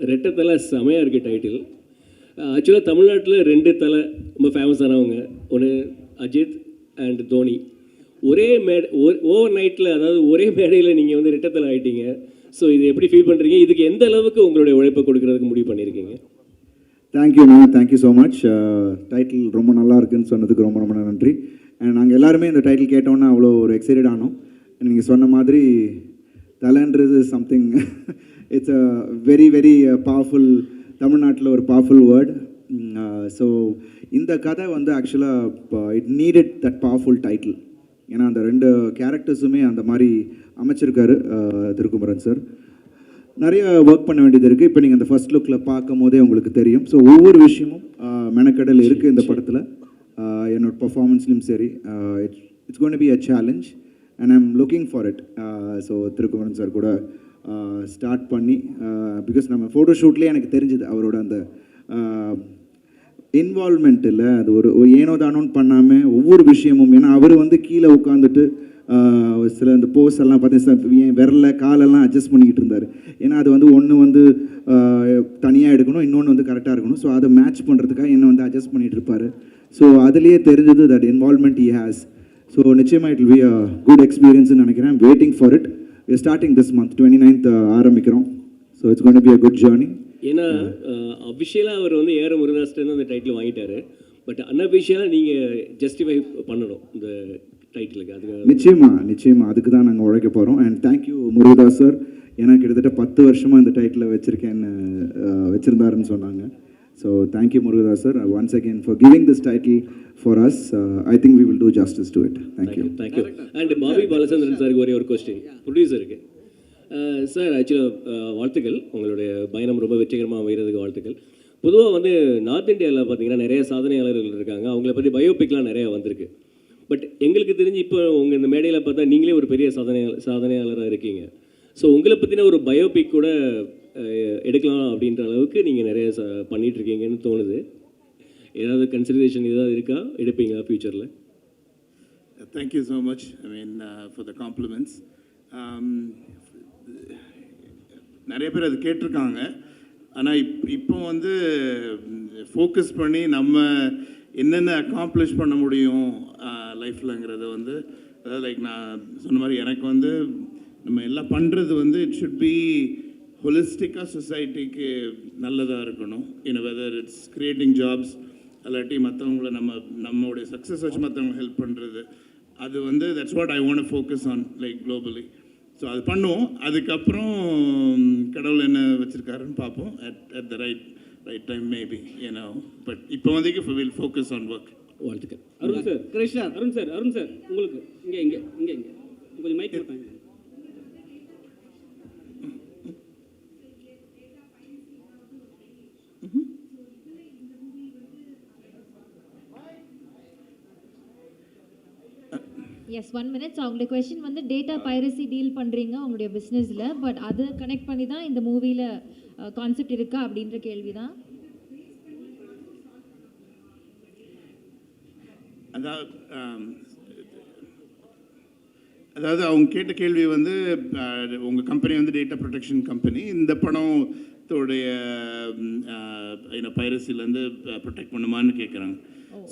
ரெட்டை தலை செமையாக இருக்குது டைட்டில் ஆக்சுவலாக தமிழ்நாட்டில் ரெண்டு தலை ரொம்ப ஃபேமஸானவங்க ஒன்று அஜித் அண்ட் தோனி. ஒரே மேடை ஓவர் நைட்டில் அதாவது ஒரே மேடையில் நீங்கள் வந்து ரெட்டத்தில் ஆகிட்டீங்க ஸோ இது எப்படி ஃபீல் பண்ணுறீங்க இதுக்கு எந்த அளவுக்கு உங்களுடைய உழைப்பை கொடுக்கறதுக்கு முடிவு பண்ணியிருக்கீங்க? தேங்க்யூண்ணா தேங்க்யூ ஸோ மச் டைட்டில் ரொம்ப நல்லா இருக்குன்னு சொன்னதுக்கு ரொம்ப ரொம்ப நன்றி. அண்ட் நாங்கள் எல்லாருமே இந்த டைட்டில் கேட்டோன்னே அவ்வளோ ஒரு எக்ஸைட்டட் ஆனோம். நீங்கள் சொன்ன மாதிரி தலைன்றது something it's a very very powerful தமிழ்நாட்டில் ஒரு பவர்ஃபுல் வேர்ட் ஸோ இந்த கதை வந்து ஆக்சுவலாக it needed that powerful title ஏன்னா அந்த ரெண்டு கேரக்டர்ஸுமே அந்த மாதிரி அமைச்சிருக்காரு uh, திருக்குமரன் சார் நிறைய ஒர்க் பண்ண வேண்டியது இருக்குது இப்போ நீங்கள் அந்த ஃபர்ஸ்ட் லுக்கில் பார்க்கும் போதே உங்களுக்கு தெரியும். ஸோ ஒவ்வொரு விஷயமும் ஆஹ், மெனக்கடல் இருக்குது இந்த படத்தில். என்னோட பர்ஃபார்மன்ஸ்லையும் சரி. It's it's gonna be a challenge and I'm looking for it so Thirukumaran sir கூட uh, ஸ்டார்ட் பண்ணி uh, பிகாஸ் நம்ம ஃபோட்டோ ஷூட்லேயே எனக்கு தெரிஞ்சுது அவரோட அந்த uh, இன்வால்மெண்ட் இல்லை அது ஒரு ஏனோ தானோன்னு பண்ணாமல் ஒவ்வொரு விஷயமும். ஏன்னா அவர் வந்து கீழே உட்காந்துட்டு சில இந்த போஸ் எல்லாம் பார்த்தீங்கன்னா என் விரல காலெல்லாம் அட்ஜஸ்ட் பண்ணிக்கிட்டு இருந்தார். ஏன்னா அது வந்து ஒன்று வந்து தனியாக எடுக்கணும் இன்னொன்று வந்து கரெக்டாக இருக்கணும். ஸோ அதை மேட்ச் பண்ணுறதுக்காக என்னை வந்து அட்ஜஸ்ட் பண்ணிகிட்டு இருப்பார். ஸோ அதுலேயே தெரிஞ்சது that involvement he has so நிச்சயமாக இட் பி அ குட் எக்ஸ்பீரியன்ஸ்னு நினைக்கிறேன். Waiting for it starting this month twenty ninth ஆரம்பிக்கிறோம். So it's gonna be a good journey ஏன்னா அஃபிஷியலாக அவர் வந்து ஏற முருகதாஸ்லேருந்து அந்த டைட்டில் வாங்கிட்டாரு. பட் அன்அஃபிஷியலாக நீங்கள் ஜஸ்டிஃபை பண்ணணும் இந்த டைட்டிலுக்கு அதுக்கு நிச்சயமா நிச்சயமா. அதுக்கு தான் நாங்கள் உழைக்க போகிறோம் அண்ட் தேங்க்யூ முருகதாஸ் சார் ஏன்னா கிட்டத்தட்ட பத்து வருஷமாக இந்த டைட்டில் வச்சுருக்கேன்னு வச்சுருந்தாருன்னு சொன்னாங்க. So thank you Murugadoss sir once again for giving this title for us I think we will do justice to you. Thank you and Bobby Balachandran சாருக்கு ஒரே ஒரு கொஸ்டின் ப்ரொடியூசருக்கு சார் ஆக்சுவலாக வாழ்த்துக்கள். உங்களுடைய பயணம் ரொம்ப வெற்றிகரமாக அமைகிறதுக்கு வாழ்த்துக்கள். பொதுவாக வந்து நார்த் இந்தியாவில் பார்த்தீங்கன்னா நிறைய சாதனையாளர்கள் இருக்காங்க. அவங்கள பற்றி பயோபிக்லாம் நிறையா வந்திருக்கு. பட் எங்களுக்கு தெரிஞ்சு இப்போ உங்கள் இந்த மேடையில் பார்த்தா நீங்களே ஒரு பெரிய சாதனை சாதனையாளராக இருக்கீங்க. ஸோ உங்களை பற்றின ஒரு பயோபிக் கூட எடுக்கலாம் அப்படின்ற அளவுக்கு நீங்கள் நிறைய ச பண்ணிகிட்ருக்கீங்கன்னு தோணுது. ஏதாவது கன்சிடரேஷன் ஏதாவது இருக்கா? எடுப்பீங்களா ஃப்யூச்சரில் thank you so much I mean for the the um, நிறைய பேர் அது கேட்டிருக்காங்க. ஆனால் இப் இப்போ வந்து ஃபோக்கஸ் பண்ணி நம்ம என்னென்ன அக்காம்ப்ளிஷ் பண்ண முடியும் லைஃப்பில்ங்கிறத வந்து அதாவது லைக் நான் சொன்ன மாதிரி எனக்கு வந்து நம்ம எல்லாம் பண்ணுறது வந்து இட் ஷுட் பி ஹொலிஸ்டிக்காக சொசைட்டிக்கு நல்லதாக இருக்கணும். In whether it's creating jobs இல்லாட்டி மற்றவங்கள நம்ம நம்மளுடைய சக்ஸஸ் வச்சு மற்றவங்க ஹெல்ப் பண்ணுறது அது வந்து that's what I want focus on like globally so அது பண்ணுவோம். அதுக்கப்புறம் கடவுள் என்ன வச்சுருக்காருன்னு பார்ப்போம். At at the right right time maybe ஏன்னா பட் இப்போ வந்து வில் ஃபோக்கஸ் ஆன் ஒர்க் வாழ்த்துக்கள். Arun sir. Krishna. Arun sir Arun sir உங்களுக்கு இங்கே இங்கே இங்கே இங்கே. கொஞ்சம் மைக் கொடுத்தாங்க எஸ் ஒன் மினிட்ஸ் அவங்களுடைய கொஷின் வந்து டேட்டா பைரசி டீல் பண்ணுறீங்க உங்களுடைய பிஸ்னஸில் பட் அதை கனெக்ட் பண்ணி தான் இந்த மூவியில் கான்செப்ட் இருக்கா அப்படின்ற கேள்வி தான் அதாவது அதாவது அவங்க கேட்ட கேள்வி வந்து உங்கள் கம்பெனி வந்து டேட்டா ப்ரொடெக்ஷன் கம்பெனி இந்த படத்தோடைய யூனோ பைரசிலேருந்து ப்ரொடெக்ட் பண்ணுமான்னு கேட்குறாங்க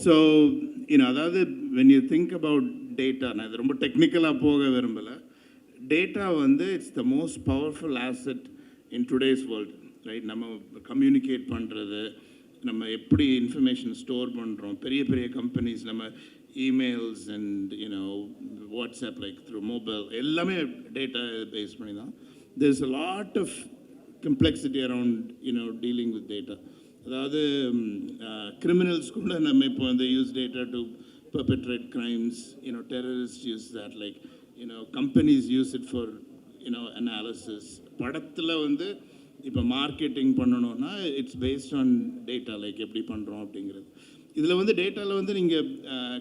ஸோ இன்னும் அதாவது when you think about data நான் இது ரொம்ப டெக்னிக்கலாக போக விரும்பலை. டேட்டா வந்து it's the most powerful asset in today's world right நம்ம கம்யூனிகேட் பண்ணுறது நம்ம எப்படி இன்ஃபர்மேஷன் ஸ்டோர் பண்ணுறோம் பெரிய பெரிய கம்பெனிஸ் நம்ம emails and you know WhatsApp like through mobile எல்லாமே டேட்டா பேஸ் பண்ணி தான். There is a lot of complexity around you know dealing with data அதாவது கிரிமினல்ஸ் கூட நம்ம இப்போ வந்து use data to perpetrate crimes you know terrorists use that like you know companies use it for you know analysis. படத்தில் வந்து இப்போ marketing பண்ணணும்னா it's based on data like எப்படி பண்ணுறோம் அப்படிங்கிறது. இதில் வந்து டேட்டாவில் வந்து நீங்கள்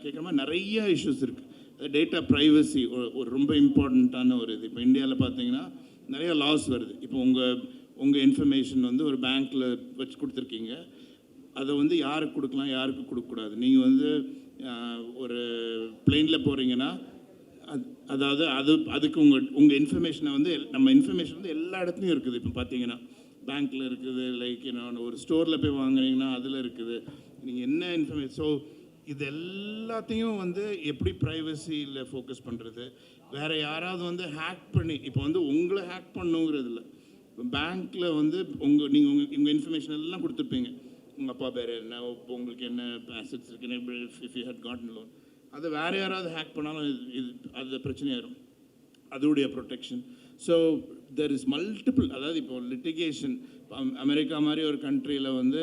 கேட்குற மாதிரி நிறைய இஷ்யூஸ் இருக்குது டேட்டா ப்ரைவசி ஒரு ரொம்ப இம்பார்ட்டண்ட்டான ஒரு இது. இப்போ இந்தியாவில் பார்த்தீங்கன்னா நிறைய லாஸ் வருது. இப்போ உங்கள் உங்கள் இன்ஃபர்மேஷன் வந்து ஒரு பேங்க்கில் வச்சு கொடுத்துருக்கீங்க. அதை வந்து யாருக்கு கொடுக்கலாம் யாருக்கு கொடுக்கக்கூடாது? நீங்கள் வந்து ஒரு பிளெயினில் போகிறீங்கன்னா அது அதாவது அது அதுக்கு உங்கள் உங்கள் இன்ஃபர்மேஷனை வந்து எல்- நம்ம இன்ஃபர்மேஷன் வந்து எல்லா இடத்துலையும் இருக்குது. இப்போ பார்த்தீங்கன்னா பேங்க்கில் இருக்குது லைக் என்ன ஒரு ஸ்டோரில் போய் வாங்குனீங்கன்னா அதில் இருக்குது. நீங்கள் என்ன இன்ஃபர்மேஷன் ஸோ இது எல்லாத்தையும் வந்து எப்படி ப்ரைவசியில் ஃபோக்கஸ் பண்ணுறது வேறு யாராவது வந்து ஹேக் பண்ணி இப்போ வந்து உங்களை ஹேக் பண்ணுங்கிறது இல்லை பேங்க்கில் வந்து உங்கள் நீங்கள் உங்கள் உங்கள் இன்ஃபர்மேஷன் எல்லாம் கொடுத்துருப்பீங்க. உங்கள் அப்பா பேர் என்ன இப்போ உங்களுக்கு என்ன அசட்ஸ் இருக்குன்னு if you had gotten loan அதை வேறு யாராவது ஹேக் பண்ணாலும் இது இது அது பிரச்சனையாயிரும். அதோடைய protection so there is multiple அதாவது இப்போ லிட்டிகேஷன் அமெரிக்கா மாதிரி ஒரு கண்ட்ரியில் வந்து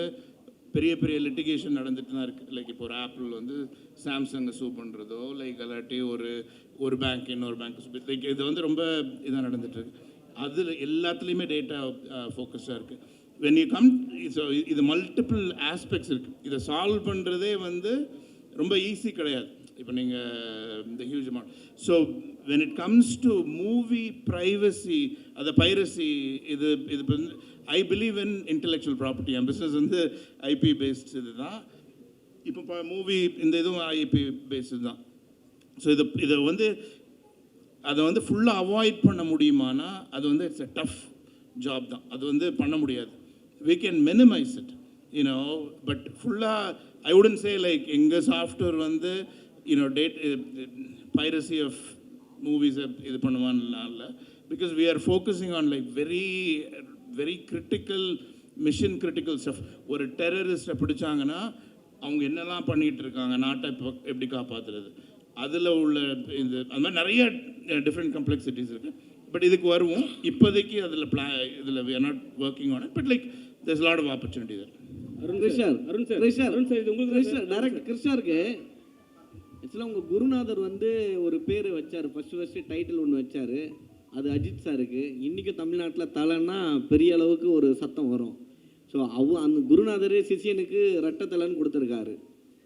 பெரிய பெரிய லிட்டிகேஷன் நடந்துட்டு தான் இருக்குது லைக் இப்போ ஒரு ஆப்பிள் வந்து சாம்சங்கை சூ பண்ணுறதோ லைக் அல்லாட்டி ஒரு ஒரு பேங்க் இன்னொரு பேங்க் லைக் இது வந்து ரொம்ப இதாக நடந்துட்டுருக்கு அதில் எல்லாத்துலேயுமே டேட்டா ஃபோக்கஸாக uh, இருக்குது வென் யூ கம் ஸோ இது மல்டிபிள் ஆஸ்பெக்ட்ஸ் இருக்குது இதை சால்வ் பண்ணுறதே வந்து ரொம்ப ஈஸி கிடையாது. இப்போ நீங்கள் இந்த huge amount so when it comes to movie privacy அந்த பைரசி இது இது வந்து I believe in intellectual property N business வந்து ஐபி பேஸ்ட் இது தான் இப்போ மூவி இந்த இதுவும் ஐபி பேஸ்டு தான். ஸோ இது இதை வந்து அதை வந்து ஃபுல்லாக அவாய்ட் பண்ண முடியுமானா அது வந்து இட்ஸ் எ டஃப் ஜாப் தான். அது வந்து பண்ண முடியாது. We can minimise it you know but ஃபுல்லாக ஐ உடன் சே லைக் எங்கள் சாஃப்ட்வேர் வந்து you know that piracy of மூவிஸை இது பண்ணுவான்லாம் இல்லை. Because we are focusing on like very very critical mission critical stuff ஒரு டெரரிஸ்ட்டை பிடிச்சாங்கன்னா அவங்க என்னெல்லாம் பண்ணிகிட்டு இருக்காங்க நாட்டை இப்போ எப்படி காப்பாற்றுறது அதில் உள்ள இந்த அது மாதிரி நிறைய டிஃப்ரெண்ட் காம்ப்ளெக்சிட்டிஸ் இருக்குது பட் இதுக்கு வருவோம். இப்போதைக்கு அதில் பிளா இதில் we are not working on but like there's lot of opportunity Arun sir Arun sir Krishnar Arun sir இது உங்களுக்கு கிருஷ்ணர் டேரக்ட் கிருஷ்ணருக்கு ஆக்சுவலாக உங்கள் குருநாதர் வந்து ஒரு பேர் வச்சார். ஃபஸ்ட்டு ஃபஸ்ட்டு டைட்டில் ஒன்று வச்சார். அது அஜித் சாருக்கு இன்றைக்கும் தமிழ்நாட்டில் தலைன்னா பெரிய அளவுக்கு ஒரு சத்தம் வரும். ஸோ அவ அந்த குருநாதரே சிஷியனுக்கு ரெட்டை தலைன்னு கொடுத்துருக்காரு.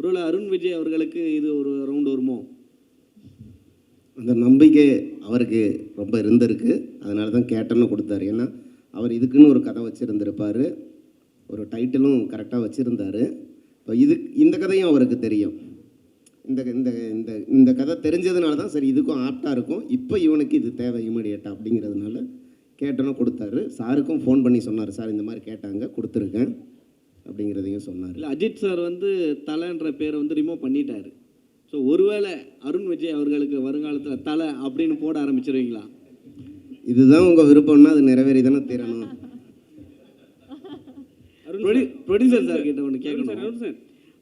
ஒருவேளை அருண் விஜய் அவர்களுக்கு இது ஒரு ரவுண்ட் வருமோ? அந்த நம்பிக்கை அவருக்கு ரொம்ப இருந்திருக்கு. அதனால தான் கேட்டனும் கொடுத்தாரு. ஏன்னா அவர் இதுக்குன்னு ஒரு கதை வச்சுருந்துருப்பார். ஒரு டைட்டிலும் கரெக்டாக வச்சுருந்தாரு. இப்போ இது இந்த கதையும் அவருக்கு தெரியும். இந்த இந்த இந்த இந்த கதை தெரிஞ்சதுனால தான் சரி இதுக்கும் ஆப்டாக இருக்கும். இப்போ இவனுக்கு இது தேவை இமீடியட்டாக அப்படிங்கிறதுனால கேட்டனும் கொடுத்தாரு. சாருக்கும் ஃபோன் பண்ணி சொன்னார். சார் இந்த மாதிரி கேட்டாங்க கொடுத்துருக்கேன். அப்படிங்கிறதையும் சொன்னார். இல்லை அஜித் சார் வந்து தலைன்ற பேரை வந்து ரிமூவ் பண்ணிட்டாரு. ஸோ ஒருவேளை அருண் விஜய் அவர்களுக்கு வருங்காலத்தில் தலை அப்படின்னு போட ஆரம்பிச்சிருவீங்களா? இதுதான் உங்கள் விருப்பம்னா அது நிறைவேறி தானே தீரணும் ப்ரொடி ப்ரொடியூசர் சார் கிட்ட ஒன்று கேட்கணும். அருண் சார்.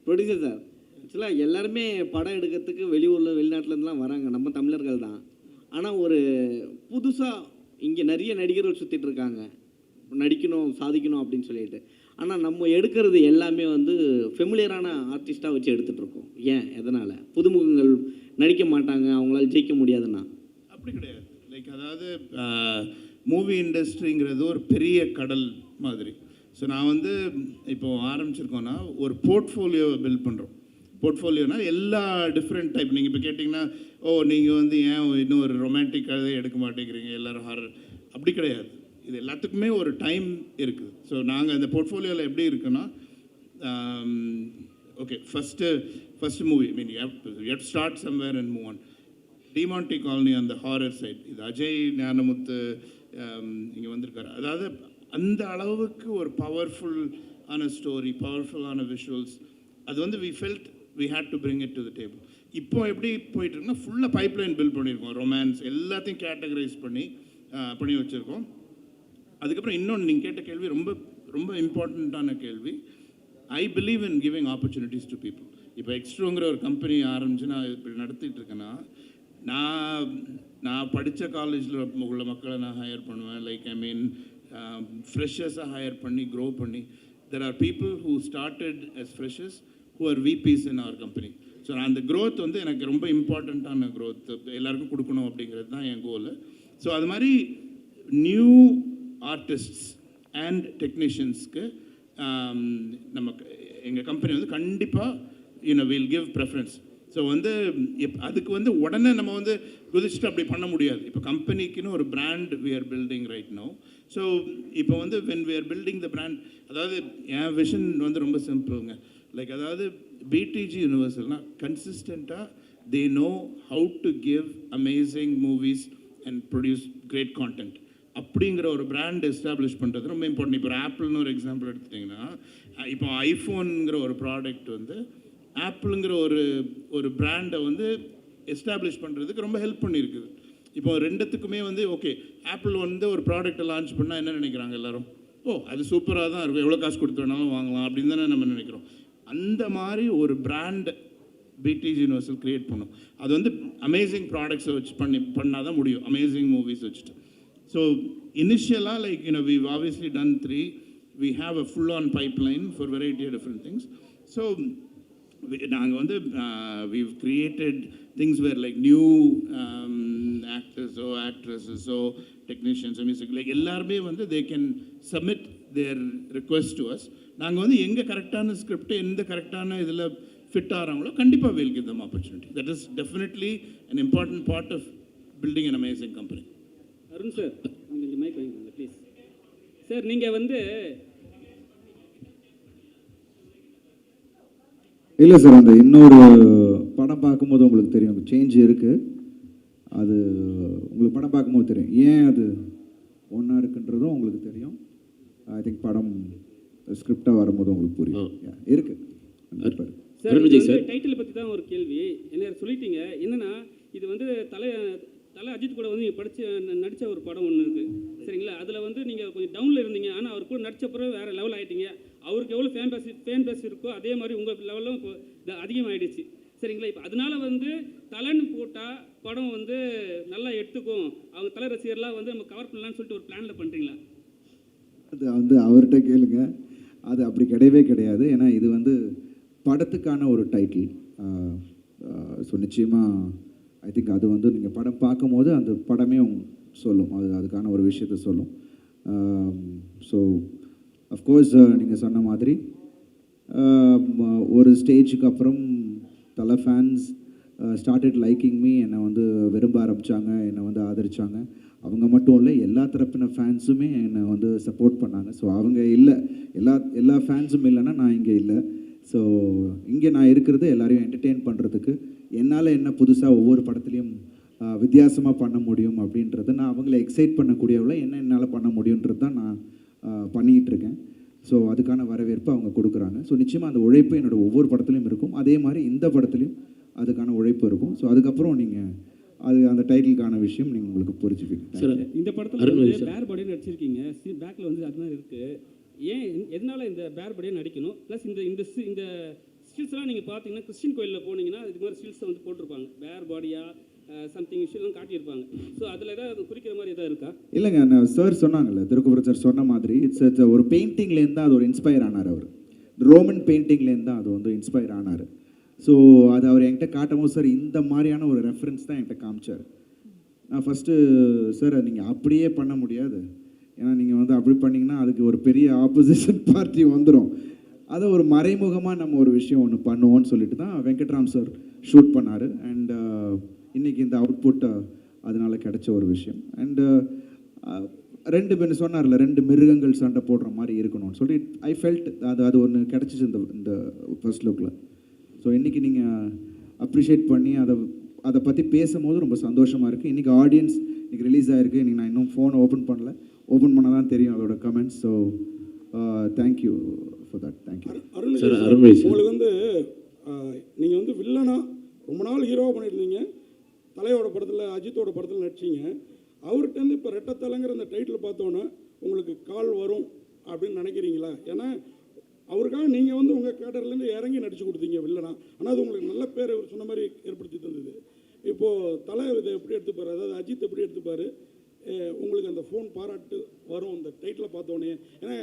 Producer sir. ஆக்சுவலாக எல்லாருமே படம் எடுக்கிறதுக்கு வெளியூரில் வெளிநாட்டிலேருந்துலாம் வராங்க. நம்ம தமிழர்கள் தான். ஆனால் ஒரு புதுசாக இங்கே நிறைய நடிகர்கள் சுற்றிட்டு இருக்காங்க. நடிக்கணும் சாதிக்கணும் அப்படின்னு சொல்லிட்டு. ஆனால் நம்ம எடுக்கிறது எல்லாமே வந்து ஃபெமிலியரான ஆர்டிஸ்ட்டாக வச்சு எடுத்துகிட்ருக்கோம் ஏன்? எதனால்? புதுமுகங்கள் நடிக்க மாட்டாங்க அவங்களால ஜெயிக்க முடியாதுன்னா. அப்படி கிடையாது. லைக் அதாவது மூவி இண்டஸ்ட்ரிங்கிறது ஒரு பெரிய கடல் மாதிரி. ஸோ நான் வந்து இப்போ ஆரம்பிச்சிருக்கோன்னா ஒரு போர்ட்ஃபோலியோவை பில்ட் பண்ணுறோம் போர்ட்ஃபோலியோனா எல்லா டிஃப்ரெண்ட் டைப் நீங்கள் இப்போ கேட்டிங்கன்னா ஓ நீங்கள் வந்து ஏன் இன்னும் ஒரு ரொமான்டிக் கதை எடுக்க மாட்டேங்கிறீங்க? எல்லோரும் ஹாரர் அப்படி கிடையாது. இது எல்லாத்துக்குமே ஒரு டைம் இருக்குது ஸோ நாங்கள் இந்த போர்ட்ஃபோலியோவில் எப்படி இருக்குன்னா okay first first movie mean at start somewhere and move on Demonte Colony அந்த ஹாரர் சைட் இது அஜய் ஞானமுத்து um, இங்கே வந்திருக்காரு. அதாவது அந்த அளவுக்கு ஒரு பவர்ஃபுல் ஆன ஸ்டோரி பவர்ஃபுல்லான விஷுவல்ஸ் அது வந்து we felt we had to bring it to the table இப்போ எப்படி போயிட்டு இருக்குன்னா ஃபுல்லாக பைப்லைன் பில்ட் பண்ணியிருக்கோம். ரொமான்ஸ் எல்லாத்தையும் கேட்டகரைஸ் பண்ணி uh, பண்ணி வச்சுருக்கோம். அதுக்கப்புறம் இன்னொன்று நீங்கள் கேட்ட கேள்வி ரொம்ப ரொம்ப இம்பார்ட்டண்ட்டான கேள்வி. I believe in giving opportunities to people இப்போ எக்ஸ்ட்ரோங்கிற ஒரு கம்பெனி ஆரம்பிச்சு நான் இப்படி நடத்திட்டு இருக்கேன்னா நான் நான் படித்த காலேஜில் உள்ள மக்களை நான் ஹையர் பண்ணுவேன். லைக் ஐ மீன் ஃப்ரெஷர்ஸை ஹையர் பண்ணி க்ரோ பண்ணி there are people who started as freshers who are VPs in our company so அந்த க்ரோத் வந்து எனக்கு ரொம்ப இம்பார்ட்டண்ட்டான க்ரோத் எல்லாருக்கும் கொடுக்கணும் அப்படிங்கிறது தான் என் கோலு ஸோ அது மாதிரி நியூ ஆர்டிஸ்ட்ஸ் அண்ட் டெக்னீஷியன்ஸ்க்கு நம்ம எங்கள் கம்பெனி வந்து கண்டிப்பாக you know will give preference so வந்து இப் அதுக்கு வந்து உடனே நம்ம வந்து குதிச்சுட்டு அப்படி பண்ண முடியாது. இப்போ கம்பெனிக்குன்னு ஒரு brand we are building right no so இப்போ வந்து when we are building the brand அதாவது என் விஷன் வந்து ரொம்ப சிம்பிளுங்க லைக் அதாவது பிடிஜி யூனிவர்சல்னால் கன்சிஸ்டண்ட்டாக they know how to give amazing movies and produce great content அப்படிங்கிற ஒரு பிராண்ட் எஸ்டாப்ளிஷ் பண்ணுறது ரொம்ப இம்பார்ட்டன்ட் இப்போ ஆப்பிள்னு ஒரு எக்ஸாம்பிள் எடுத்துட்டிங்கன்னா இப்போ ஐஃபோனுங்கிற ஒரு ப்ராடக்ட் வந்து ஆப்பிளுங்கிற ஒரு ஒரு பிராண்டை வந்து எஸ்டாப்ளிஷ் பண்ணுறதுக்கு ரொம்ப ஹெல்ப் பண்ணியிருக்குது. இப்போ ரெண்டுத்துக்குமே வந்து ஓகே ஆப்பிள் வந்து ஒரு ப்ராடக்ட்டை லான்ச் பண்ணால் என்ன நினைக்கிறாங்க எல்லாரும்? ஓ அது சூப்பராக தான் இருக்கும். எவ்வளோ காசு கொடுத்து வேணாலும் வாங்கலாம் அப்படின்னு தானே நம்ம நினைக்கிறோம். அந்த மாதிரி ஒரு பிராண்ட் பிடிஜி யூனிவர்சல் கிரியேட் பண்ணும். அது வந்து அமேசிங் ப்ராடக்ட்ஸை வச்சு பண்ணி பண்ணால் தான் முடியும். அமேசிங் மூவிஸ் வச்சுட்டு. ஸோ இனிஷியலாக like you know we've obviously done three we have a full on pipeline for variety of different things so நாங்கள் வந்து we've created things where like new um, actors or actresses or technicians or music like எல்லாருமே வந்து they can submit their request to us நாங்கள் வந்து எங்கே கரெக்டான script எந்த கரெக்டான இதில் ஃபிட் ஆகிறாங்களோ கண்டிப்பாக we'll give them opportunity that is definitely an important part of building an amazing company Arun sir கொஞ்சம் மைக் வாங்கிக்கோங்க ப்ளீஸ் சார் நீங்கள் வந்து இல்லை சார் அந்த இன்னொரு படம் பார்க்கும்போது உங்களுக்கு தெரியும். சேஞ்ச் இருக்குது அது உங்களுக்கு படம் பார்க்கும்போது தெரியும். ஏன் அது ஒன்றா இருக்குன்றதும் உங்களுக்கு தெரியும். ஐ திங்க் படம் ஸ்கிரிப்டாக வரும்போது உங்களுக்கு புரியும். Yeah, இருக்கு. கண்டிப்பா இருக்கு. சார் அருண் இது விஜய் வந்து சார். டைட்டில் பற்றி தான் ஒரு கேள்வி. என்ன சொல்லிட்டீங்க. என்னன்னா இது வந்து தலை தலை அஜித் கூட வந்து நீங்கள் படித்த நடித்த ஒரு படம் ஒன்று இருக்குது சரிங்களா? அதில் வந்து நீங்கள் கொஞ்சம் டவுனில் இருந்தீங்க. ஆனால் அவர் கூட நடித்த பிறகு வேறு லெவல் ஆகிட்டீங்க அவருக்கு எவ்வளோ ஃபேன் பேஸ் ஃபேன் பேஸ் இருக்கோ அதே மாதிரி உங்கள் லெவலும் இப்போ அதிகமாகிடுச்சு சரிங்களா? இப்போ அதனால வந்து தலைன்னு போட்டால் படம் வந்து நல்லா எடுத்துக்கும். அவங்க தலை ரசிகர்லாம் வந்து நம்ம கவர் பண்ணலான்னு சொல்லிட்டு ஒரு பிளானில் பண்ணுறீங்களா அது வந்து அவர்கிட்ட கேளுங்க. அது அப்படி கிடையவே கிடையாது. ஏன்னா இது வந்து படத்துக்கான ஒரு டைட்டில் ஸோ நிச்சயமாக ஐ திங்க் அது வந்து நீங்கள் படம் பார்க்கும்போது அந்த படமே சொல்லும். அது அதுக்கான ஒரு விஷயத்த சொல்லும். ஸோ அஃப்கோர்ஸ் நீங்கள் சொன்ன மாதிரி ஒரு ஸ்டேஜுக்கு அப்புறம் தலை ஃபேன்ஸ் ஸ்டார்டட் லைக்கிங் மீ என்னை வந்து விரும்ப ஆரம்பித்தாங்க என்னை வந்து ஆதரித்தாங்க அவங்க மட்டும் இல்லை எல்லா தரப்பின ஃபேன்ஸுமே என்னை வந்து சப்போர்ட் பண்ணாங்க. ஸோ அவங்க இல்லை. எல்லா எல்லா ஃபேன்ஸும் இல்லைன்னா நான் இங்கே இல்லை. ஸோ இங்கே நான் இருக்கிறது எல்லோரையும் என்டர்டெயின் பண்ணுறதுக்கு என்னால் என்ன புதுசாக ஒவ்வொரு படத்துலையும் வித்தியாசமாக பண்ண முடியும் அப்படின்றத நான் அவங்கள எக்ஸைட் பண்ணக்கூடியவளை என்ன என்னால் பண்ண முடியுன்றது தான் நான் பண்ணிக்கிட்டு இருக்கேன். ஸோ அதுக்கான வரவேற்பு அவங்க கொடுக்குறாங்க. ஸோ நிச்சயமாக அந்த உழைப்பு என்னோட ஒவ்வொரு படத்துலையும் இருக்கும். அதே மாதிரி இந்த படத்துலையும் அதுக்கான உழைப்பு இருக்கும். ஸோ அதுக்கப்புறம் நீங்கள் அது அந்த டைட்டிலுக்கான விஷயம் நீங்கள் உங்களுக்கு புரிஞ்சுப்பீங்க சார் இந்த படத்தில் வந்து. பேர் பாடியாக நடிச்சிருக்கீங்க. பேக்கில் வந்து அது மாதிரி இருக்குது ஏன் என்- எதனால இந்த பேர் பாடியாக நடிக்கணும்? ப்ளஸ் இந்த இந்த இந்த ஸ்டில்ஸ்லாம் நீங்கள் பார்த்தீங்கன்னா கிறிஸ்டின் கோயிலில் போனீங்கன்னா இது மாதிரி ஸ்டில்ஸை வந்து போட்டிருப்பாங்க. வேர் பாடியாக சம்திங் விஷயம்லாம் காட்டியிருப்பாங்க. ஸோ அதில் ஏதாவது குறிக்கிற மாதிரி எதாவது இருக்கா? இல்லைங்க நான் சார் சொன்னாங்கல்ல திருக்குபுரம் சார் சொன்ன மாதிரி இட்ஸ் இட்ஸ் ஒரு பெயிண்டிங்லேருந்து தான் அது ஒரு இன்ஸ்பயர் ஆனார் அவர். ரோமன் பெயிண்டிங்லேருந்து தான் அது வந்து இன்ஸ்பயர் ஆனார். ஸோ அது அவர் என்கிட்ட காட்டும் போது சார் இந்த மாதிரியான ஒரு ரெஃபரன்ஸ் தான் என்கிட்ட காமிச்சார். நான் ஃபஸ்ட்டு சார் நீங்கள் அப்படியே பண்ண முடியாது. ஏன்னா நீங்கள் வந்து அப்படி பண்ணிங்கன்னா அதுக்கு ஒரு பெரிய ஆப்போசிஷன் பார்ட்டி வந்துடும் அதை ஒரு மறைமுகமாக நம்ம ஒரு விஷயம் ஒன்று பண்ணுவோம்னு சொல்லிட்டு தான் வெங்கட்ராம் சார் ஷூட் பண்ணார். அண்ட் uh, இன்றைக்கி இந்த அவுட்புட்டை uh, அதனால் கிடைச்ச ஒரு விஷயம். Uh, அண்டு ரெண்டு பேர் சொன்னார்ல ரெண்டு மிருகங்கள் சண்டை போடுற மாதிரி இருக்கணும்னு சொல்லி ஐ ஃபெல்ட் அது அது ஒன்று கிடச்சிச்சு இந்த இந்த ஃபர்ஸ்ட் லுக்கில் ஸோ இன்றைக்கி நீங்கள் அப்ரிஷியேட் பண்ணி அதை அதை பற்றி பேசும்போது ரொம்ப சந்தோஷமாக இருக்குது இன்றைக்கி ஆடியன்ஸ் இன்றைக்கி ரிலீஸ் ஆகிருக்கு இன்றைக்கி நான் இன்னும் ஃபோனை ஓப்பன் பண்ணல. ஓப்பன் பண்ணால் தான் தெரியும் அதோட comments so thank you for that thank you sir, sir. உங்களுக்கு வந்து நீங்கள் வந்து வில்லனா ரொம்ப நாள் ஹீரோவாக பண்ணியிருந்தீங்க. தலையோட படத்தில் அஜித்தோட படத்தில் நடிச்சீங்க. அவர்கிட்டருந்து இப்போ ரெட்டத்தலைங்கிற அந்த டைட்டில் பார்த்தோன்னே உங்களுக்கு கால் வரும் அப்படின்னு நினைக்கிறீங்களா? ஏன்னா அவருக்காக நீங்கள் வந்து உங்கள் கேட்டர்லேருந்து இறங்கி நடிச்சு கொடுத்தீங்க வில்லனா. ஆனால் அது உங்களுக்கு நல்ல பேர் இவர் சொன்ன மாதிரி ஏற்படுத்தி தந்தது. இப்போது தலை இதை எப்படி எடுத்துப்பார்? அதாவது அஜித் எப்படி எடுத்துப்பார்? உங்களுக்கு அந்த ஃபோன் பாராட்டு வரும் அந்த டைட்டில் பார்த்தோன்னே. ஏன்னா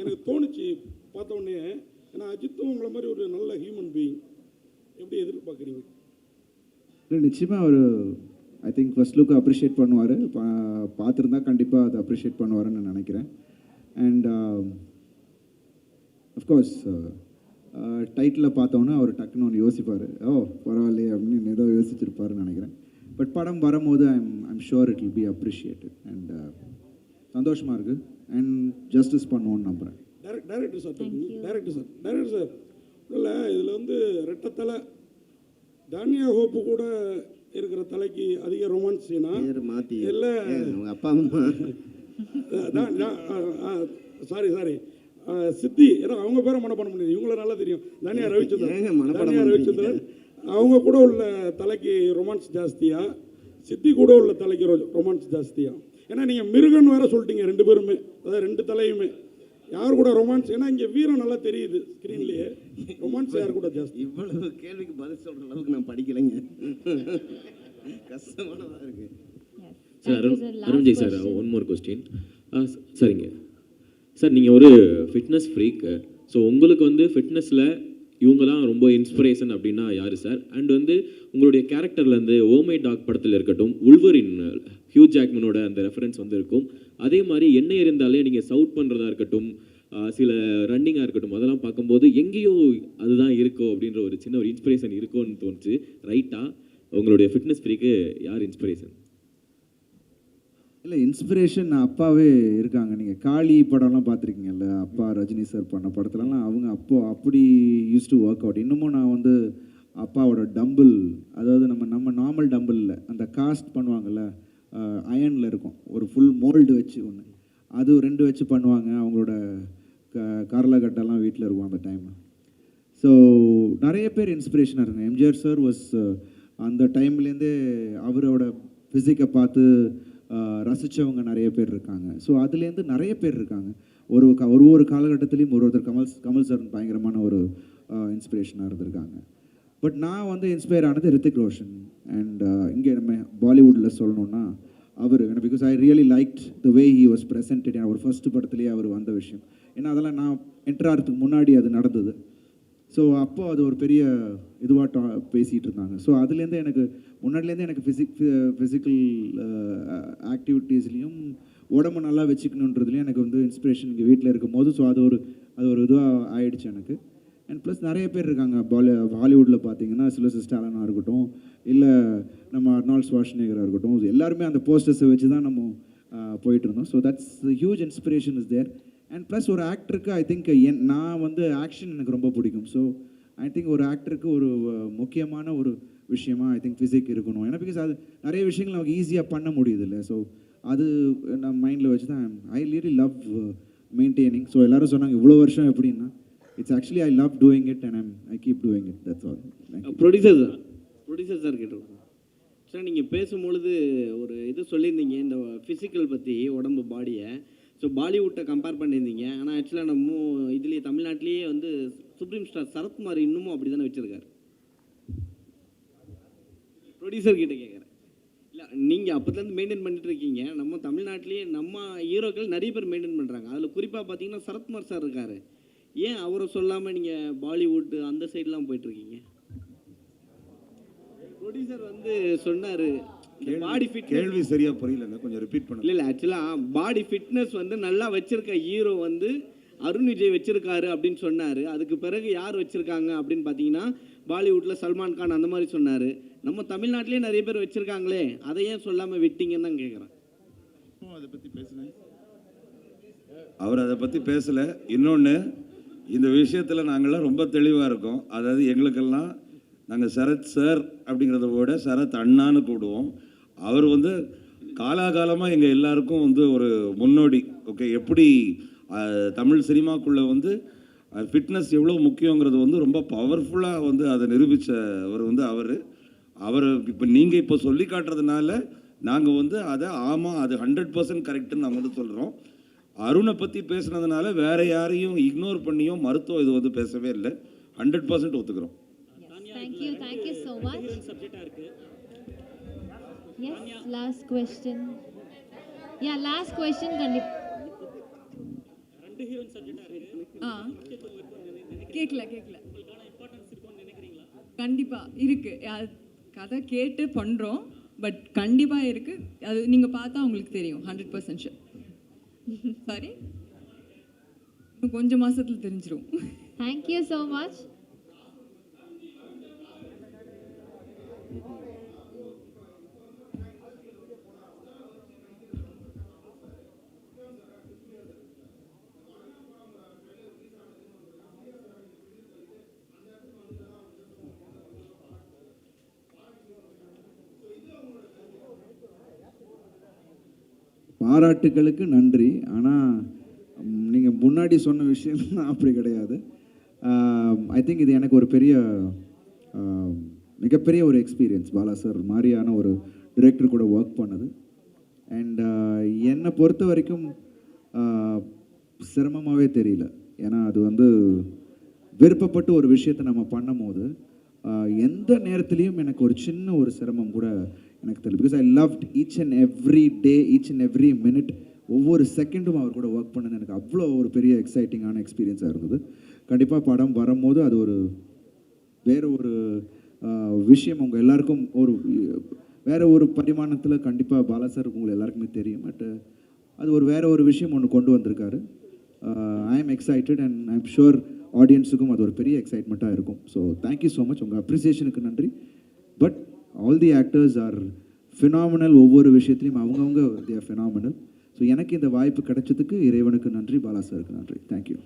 எனக்கு தோணுச்சு பார்த்தோன்னே ஏன்னா அஜித்தும் உங்களை மாதிரி ஒரு நல்ல ஹியூமன் பீயிங் எப்படி எதிர்பார்க்குறீங்க? இல்லை நிச்சயமாக அவர் I think first look appreciate பண்ணுவார். பா பார்த்துருந்தா கண்டிப்பாக அதை அப்ரிஷியேட் பண்ணுவாருன்னு நான் நினைக்கிறேன். அண்ட் அஃப்கோர்ஸ் டைட்டில் பார்த்தோன்னே அவர் டக்குன்னு ஒன்று யோசிப்பார். ஓ பரவாயில்லையே அப்படின்னு ஏதோ யோசிச்சிருப்பாருன்னு நினைக்கிறேன். பட் படம் வரும்போது I'm I'm sure it will be appreciated and uh, சந்தோஷமாக இருக்குது அண்ட் ஜஸ்டிஸ் பண்ணுவோன்னு நம்புகிறேன் direct director sir director sir director sir இல்லை இதில் வந்து ரெட்டத்தலை தானியா ஹோப்பு கூட இருக்கிற தலைக்கு அதிக ரொமான்ஸ் மாற்றி இல்லை. அப்பா அம்மா. சாரி சாரி சித்தி ஏன்னா அவங்க பேரை மனப்பாடம் பண்ணி இவங்கள நல்லா தெரியும். தனியா ரவிச்சந்திரன். தனியா? ரவிச்சந்திரன். அவங்க கூட உள்ள தலைக்கு ரொமான்ஸ் ஜாஸ்தியா. சித்தி கூட உள்ள தலைக்கு ரொமான்ஸ் ஜாஸ்தியா. ஏன்னா நீங்கள் மிருகன் வேற சொல்லிட்டீங்க ரெண்டு பேருமே. அதாவது ரெண்டு தலையுமே. யார் கூட ரொமான்ஸ் ஏன்னா இங்கே வீரம் நல்லா தெரியுது ஸ்க்ரீன்லேயே ரொமான்ஸ் யார் கூட ஜாஸ்தி? இவ்வளவு கேள்விக்கு பதில் சொல்ற அளவுக்கு நான் படிக்கலைங்க. கஷ்டமானதா இருக்கு. Sir Thank you, Arun sir. Last Arunji sir. One more question சரிங்க. சார் நீங்கள் ஒரு ஃபிட்னஸ் ஃப்ரீக்கு ஸோ உங்களுக்கு வந்து ஃபிட்னஸில் இவங்க தான் ரொம்ப இன்ஸ்பிரேஷன் அப்படின்னா யார் சார் அண்ட் வந்து உங்களுடைய கேரக்டர்லேருந்து ஓமை டாக் படத்தில் இருக்கட்டும் உள்வரின் ஹியூ ஜாக்மனோட அந்த ரெஃபரன்ஸ் வந்து இருக்கும் அதே மாதிரி என்ன இருந்தாலே நீங்கள் சவுட் பண்ணுறதா இருக்கட்டும் சில ரன்னிங்காக இருக்கட்டும் அதெல்லாம் பார்க்கும்போது எங்கேயோ அதுதான் இருக்கோ அப்படின்ற ஒரு சின்ன ஒரு இன்ஸ்பிரேஷன் இருக்கோன்னு தோணுச்சு. ரைட்டா உங்களுடைய ஃபிட்னஸ் ஃப்ரீக்கு யார் இன்ஸ்பிரேஷன் இல்லை இன்ஸ்பிரேஷன் அப்பாவே இருக்காங்க. நீங்கள் காளி படம்லாம் பார்த்துருக்கீங்கல்ல அப்பா ரஜினி சார் பண்ண படத்துலலாம் அவங்க அப்போ அப்படி யூஸ் டு ஒர்க் அவுட் இன்னமும் நான் வந்து அப்பாவோட டம்பிள் அதாவது நம்ம நம்ம நார்மல் டம்பிள் இல்லை அந்த காஸ்ட் பண்ணுவாங்கள்ல அயனில் இருக்கும். ஒரு ஃபுல் மோல்டு வச்சு ஒன்று அது ரெண்டு வச்சு பண்ணுவாங்க. அவங்களோட க கரலகட்டெல்லாம் வீட்டில் இருக்கும் அந்த டைம் ஸோ நிறைய பேர் இன்ஸ்பிரேஷனாக இருங்க எம்ஜிஆர் சார் வாஸ் அந்த டைம்லேருந்தே அவரோட ஃபிசிக்கை பார்த்து ரசித்தவங்க நிறைய பேர் இருக்காங்க. ஸோ அதுலேருந்து நிறைய பேர் இருக்காங்க. ஒரு க ஒரு ஒரு காலகட்டத்திலையும் ஒரு ஒருத்தர் கமல் கமல் சார் பயங்கரமான ஒரு இன்ஸ்பிரேஷனாக இருந்திருக்காங்க. பட் நான் வந்து இன்ஸ்பயர் ஆனது ரித்திக் ரோஷன். அண்ட் uh, இங்கே நம்ம பாலிவுட்டில் சொல்லணும்னா அவர் because I really liked the way he was presented our first படத்துலேயே அவர் வந்த விஷயம். ஏன்னா அதெல்லாம் நான் என்டர் ஆகிறதுக்கு முன்னாடி அது நடந்தது. ஸோ அப்போ அது ஒரு பெரிய இதுவாக டா பேசிகிட்டு இருந்தாங்க. ஸோ அதுலேருந்து எனக்கு முன்னாடிலேருந்தே எனக்கு ஃபிசிக் ஃபிசிக்கல் ஆக்டிவிட்டீஸ்லேயும் உடம்பு நல்லா வச்சுக்கணுன்றதுலேயும் எனக்கு வந்து இன்ஸ்பிரேஷன் இங்கே வீட்டில் இருக்கும் போது ஸோ அது ஒரு அது ஒரு இதுவாக ஆயிடுச்சு எனக்கு. அண்ட் ப்ளஸ் நிறைய பேர் இருக்காங்க. பாலி ஹாலிவுட்டில் பார்த்தீங்கன்னா சிலோசஸ் ஸ்டாலனாக இருக்கட்டும் இல்லை நம்ம அர்னால் ஸ்வாஷ்னேகராக இருக்கட்டும் எல்லாருமே அந்த போஸ்டர்ஸை வச்சு தான் நம்ம போயிட்டு இருந்தோம் so that's huge inspiration is there and plus ஒரு ஆக்டருக்கு ஐ திங்க் என் நான் வந்து ஆக்ஷன் எனக்கு ரொம்ப பிடிக்கும். ஸோ ஐ திங்க் ஒரு ஆக்டருக்கு ஒரு முக்கியமான ஒரு விஷயமா ஐ திங்க் ஃபிசிக் இருக்கணும். ஏன்னா பிகாஸ் அது நிறைய விஷயங்கள் நமக்கு ஈஸியாக பண்ண முடியுது இல்லை ஸோ அது நான் மைண்டில் வச்சு தான் I really love maintaining so எல்லோரும் சொன்னாங்க இவ்வளோ வருஷம் எப்படின்னா it's actually I love doing it and I'm I keep doing it that's all producer sir producer sir கேட்டிருக்கோம் சார் நீங்கள் பேசும்பொழுது ஒரு இது சொல்லியிருந்தீங்க இந்த ஃபிசிக்கல் பற்றி உடம்பு பாடியை ஸோ பாலிவுட்டை கம்பேர் பண்ணியிருந்தீங்க. ஆனால் ஆக்சுவலாக நம்ம இதுலேயே தமிழ்நாட்டிலேயே வந்து சுப்ரீம் ஸ்டார் சரத்குமார் இன்னமும் அப்படி தானே வச்சுருக்காரு. ப்ரொடியூசர் கிட்ட கேட்குறேன் இல்லை நீங்கள் அப்போதுலேருந்து மெயின்டைன் பண்ணிட்டு இருக்கீங்க நம்ம தமிழ்நாட்டிலேயே நம்ம ஹீரோக்கள் நிறைய பேர் மெயின்டைன் பண்ணுறாங்க அதில் குறிப்பாக பார்த்தீங்கன்னா சரத்குமார் சார் இருக்காரு. ஏன் அவரை சொல்லாமல் நீங்கள் பாலிவுட் அந்த சைட்லாம் போயிட்டுருக்கீங்க? ப்ரொடியூசர் வந்து சொன்னார் பாடி ஃபிட் கேள்வி சரியா புரியலங்க கொஞ்சம் ரிப்பீட் பண்ணுங்க. இல்லை இல்லை ஆக்சுவலாக பாடி ஃபிட்னஸ் வந்து நல்லா வச்சிருக்க ஹீரோ வந்து அருண் விஜய் வச்சிருக்காரு அப்படின்னு சொன்னார். அதுக்கு பிறகு யார் வச்சிருக்காங்க அப்படின்னு பார்த்தீங்கன்னா பாலிவுட்டில் சல்மான் கான் அந்த மாதிரி சொன்னார். நம்ம தமிழ்நாட்டிலே நிறைய பேர் வச்சிருக்காங்களே அதை ஏன் சொல்லாமல் விட்டீங்கன்னு தான் கேட்குறேன் அதை பற்றி பேசுனேன். அவர் அதை பற்றி பேசலை. இன்னொன்று இந்த விஷயத்தில் நாங்கள்லாம் ரொம்ப தெளிவாக இருக்கோம். அதாவது எங்களுக்கெல்லாம் நாங்கள் சரத் சார் அப்படிங்கிறத விட சரத் அண்ணான்னு கூடுவோம் அவர் வந்து காலாகாலமாக எங்கள் எல்லாருக்கும் வந்து ஒரு முன்னோடி. ஓகே எப்படி தமிழ் சினிமாக்குள்ளே வந்து ஃபிட்னஸ் எவ்வளோ முக்கியங்கிறது வந்து ரொம்ப பவர்ஃபுல்லாக வந்து அதை நிரூபித்தவர் வந்து அவர். அவர் இப்போ நீங்கள் இப்போ சொல்லி காட்டுறதுனால நாங்கள் வந்து அதை ஆமாம் அது ஹண்ட்ரட் பர்சன்ட் கரெக்டுன்னு நாங்கள் வந்து சொல்கிறோம் அருணை பற்றி பேசுனதுனால வேற யாரையும் இக்னோர் பண்ணியும் மருத்துவம் இது வந்து பேசவே இல்லை. ஹண்ட்ரட் பர்சன்ட் ஒத்துக்கிறோம். Thank you, thank you so much. சப்ஜெக்டாக இருக்குது Yes, last question. Yeah, last question கண்டிப்பா ரெண்டு ஹீரோயின் சப்ஜெக்டாக இருக்குது ஆ. கேட்கல கேட்கல கண்டிப்பா இருக்கு. அது கதை கேட்டு பண்றோம் பட் கண்டிப்பா இருக்கு. அது நீங்க பார்த்தா உங்களுக்கு தெரியும் ஹண்ட்ரட் பர்சன்ட் சாரி கொஞ்ச கொஞ்சம் மாசத்துல தெரிஞ்சிரும். தேங்க்யூ சோ மச் பாராட்டுகளுக்கு நன்றி. ஆனால் நீங்கள் முன்னாடி சொன்ன விஷயம் அப்படி கிடையாது. ஐ திங்க் இது எனக்கு ஒரு பெரிய மிகப்பெரிய ஒரு எக்ஸ்பீரியன்ஸ் பாலா சார் மாதிரியான ஒரு டிரெக்டர் கூட ஒர்க் பண்ணது. அண்ட் என்னை பொறுத்த வரைக்கும் சிரமமாகவே தெரியல. ஏன்னா அது வந்து விருப்பப்பட்டு ஒரு விஷயத்தை நம்ம பண்ணும்போது எந்த நேரத்துலையும் எனக்கு ஒரு சின்ன ஒரு சிரமம் கூட எனக்கு தெரியல. Because I loved each and every day each and every minute ஒவ்வொரு செகண்டும் அவர் கூட ஒர்க் பண்ணது எனக்கு அவ்வளோ ஒரு பெரிய எக்ஸைட்டிங்கான எக்ஸ்பீரியன்ஸாக இருந்தது. கண்டிப்பாக படம் வரும்போது அது ஒரு வேறு ஒரு விஷயம். உங்கள் எல்லாருக்கும் ஒரு வேறு ஒரு பரிமாணத்தில் கண்டிப்பாக பாலா சார் உங்களுக்கு எல்லாருக்குமே தெரியும். பட் அது ஒரு வேறு ஒரு விஷயம் ஒன்று கொண்டு வந்திருக்காரு. I am excited and I am sure ஆடியன்ஸுக்கும் அது ஒரு பெரிய எக்ஸைட்மெண்ட்டாக இருக்கும். ஸோ தேங்க்யூ ஸோ மச் உங்கள் அப்ரிசியேஷனுக்கு நன்றி. But all the actors are phenomenal ஒவ்வொரு விஷயத்துலையும் அவங்கவுங்க தேர் ஃபினாமினல் ஸோ எனக்கு இந்த வாய்ப்பு கிடைச்சதுக்கு இறைவனுக்கு நன்றி பாலா சாருக்கு நன்றி. தேங்க்யூ